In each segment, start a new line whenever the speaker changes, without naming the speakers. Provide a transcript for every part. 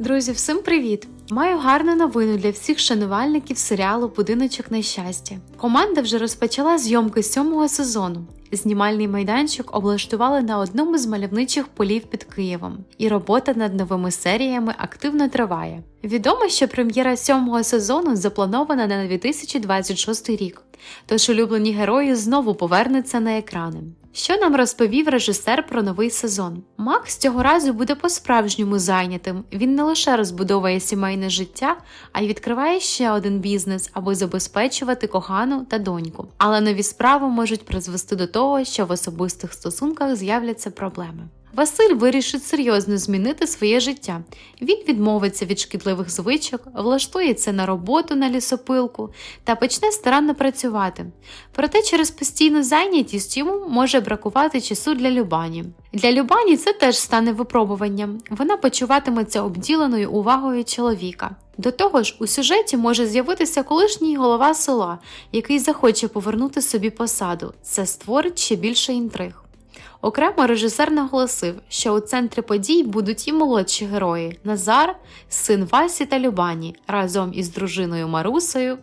Друзі, всім привіт! Маю гарну новину для всіх шанувальників серіалу Будиночок на щастя. Команда вже розпочала зйомки сьомого сезону. Знімальний майданчик облаштували на одному з мальовничих полів під Києвом, і робота над новими серіями активно триває. Відомо, що прем'єра сьомого сезону запланована на 2026 рік, тож улюблені герої знову повернуться на екрани. Що нам розповів режисер про новий сезон? Макс цього разу буде по-справжньому зайнятим. Він не лише розбудовує сімейне життя, а й відкриває ще один бізнес, аби забезпечувати кохану та доньку. Але нові справи можуть призвести до того, що в особистих стосунках з'являться проблеми. Василь вирішить серйозно змінити своє життя. Він відмовиться від шкідливих звичок, влаштується на роботу на лісопилку та почне старанно працювати. Проте через постійну зайнятість йому може бракувати часу для Любані. Для Любані це теж стане випробуванням. Вона почуватиметься обділеною увагою чоловіка. До того ж, у сюжеті може з'явитися колишній голова села, який захоче повернути собі посаду. Це створить ще більше інтриг. Окремо режисер наголосив, що у центрі подій будуть і молодші герої Назар, син Васі та Любані разом із дружиною Марусею.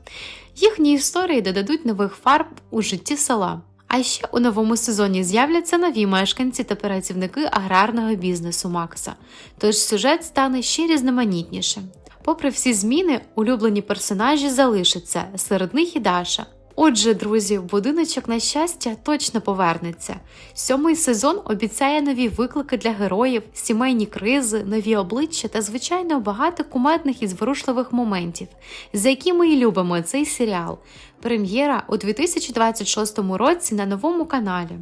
Їхні історії додадуть нових фарб у житті села. А ще у новому сезоні з'являться нові мешканці та працівники аграрного бізнесу Макса, тож сюжет стане ще різноманітнішим. Попри всі зміни, улюблені персонажі залишаться, серед них і Даша. Отже, друзі, будиночок на щастя точно повернеться. Сьомий сезон обіцяє нові виклики для героїв, сімейні кризи, нові обличчя та, звичайно, багато кумедних і зворушливих моментів, за які ми і любимо цей серіал. Прем'єра у 2026 році на новому каналі.